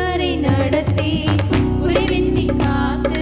வரை நடத்தி குறைவின்றி காத்து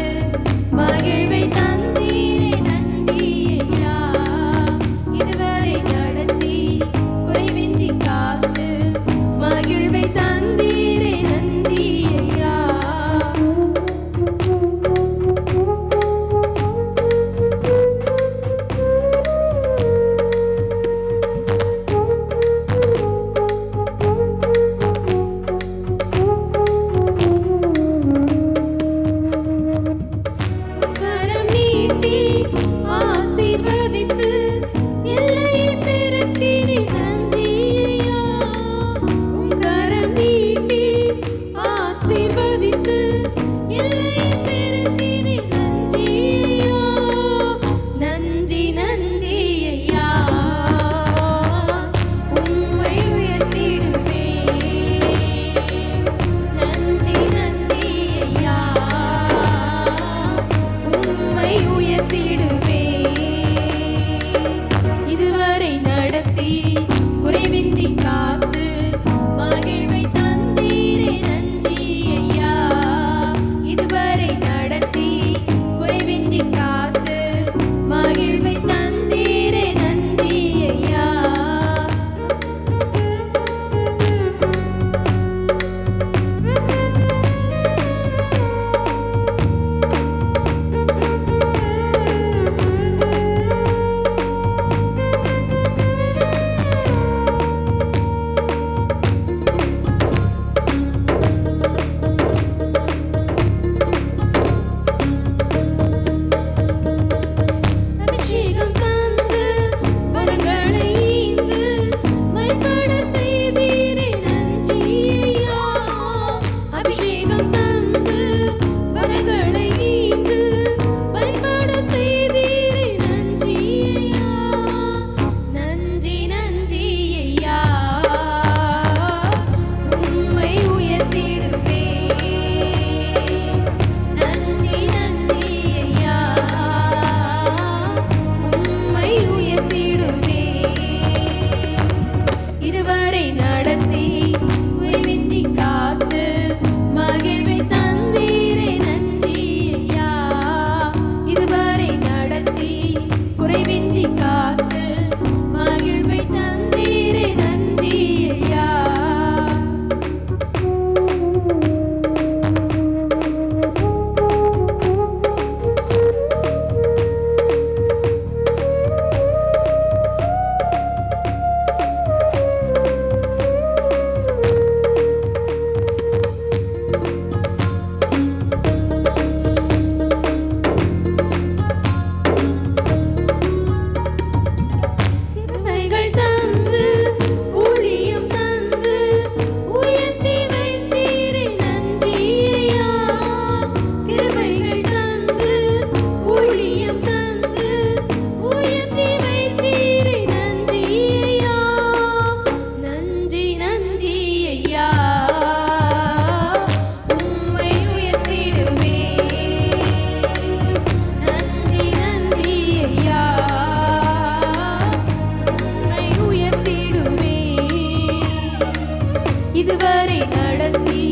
ஆண்டவரை நடத்தி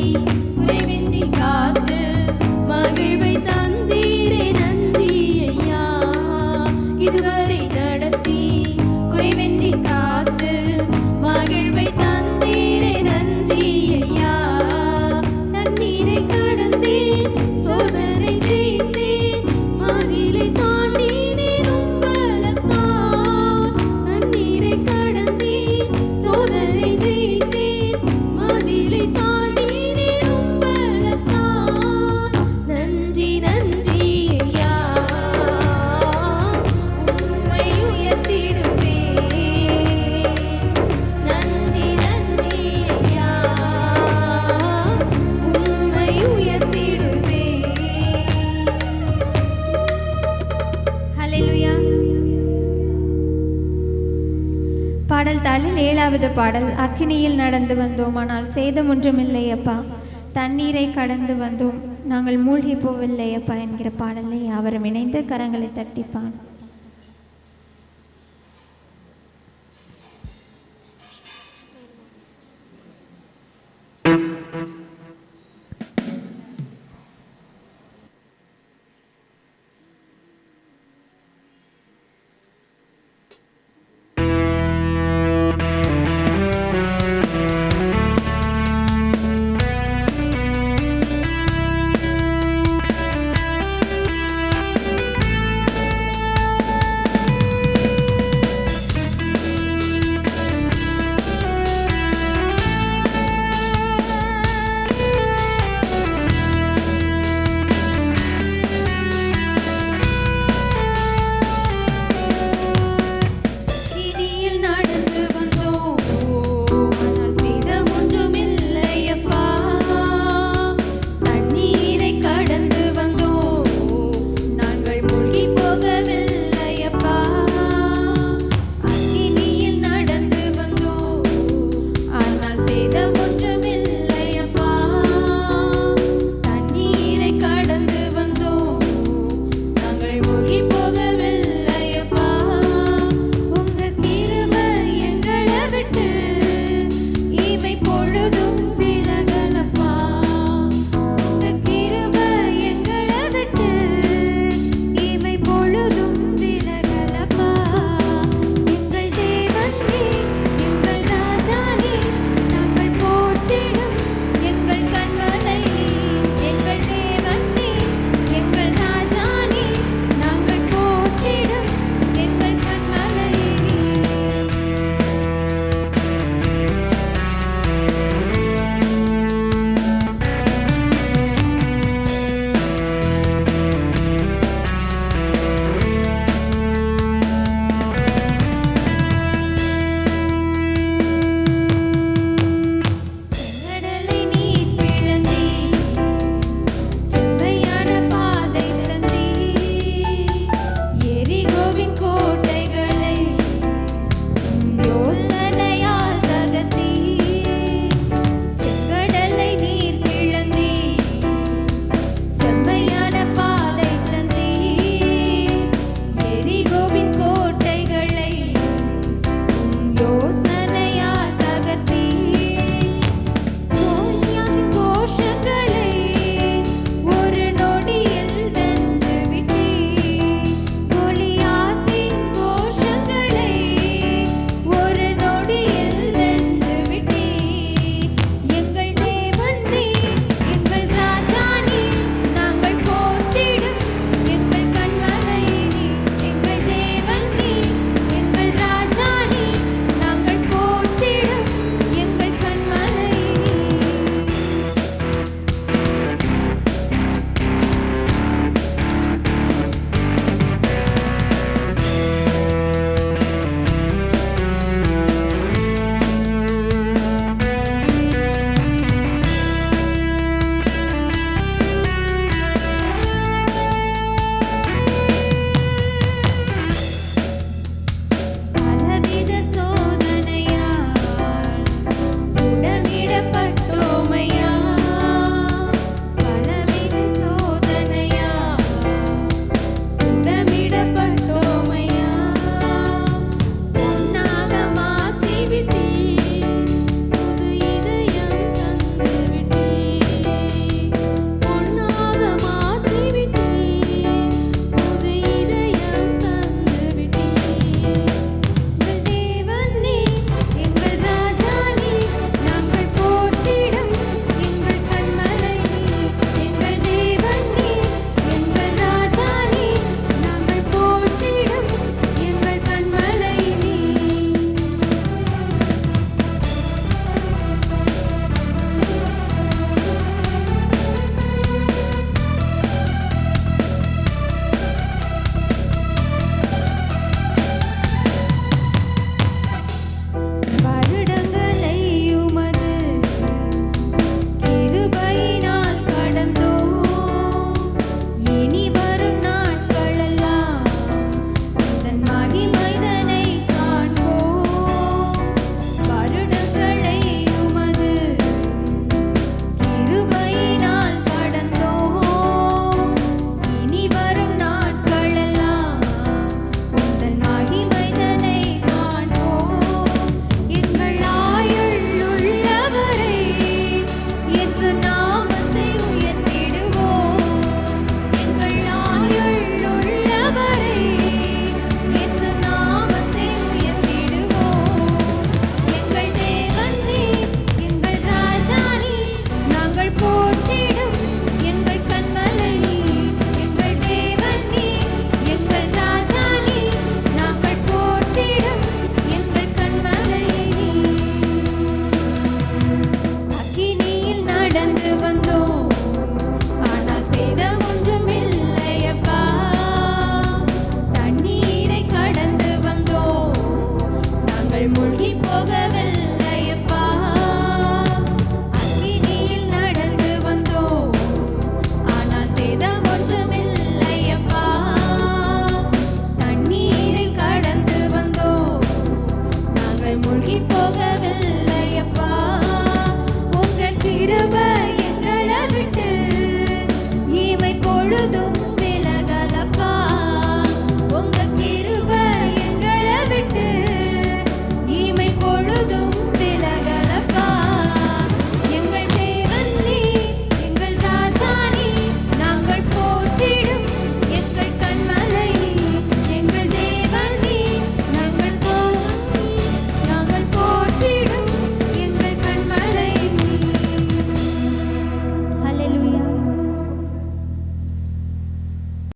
உறைவின்றி காத்து பாடல் தாளில் ஏழாவது பாடல். அக்கினியில் நடந்து வந்தோம். ஆனால் சேதம் ஒன்றுமில்லை அப்பா. தண்ணீரை கடந்து வந்தோம். நாங்கள் மூழ்கி போவில்லை அப்பா என்கிற பாடலை. அவரும் இணைந்து கரங்களை தட்டிப்பான்.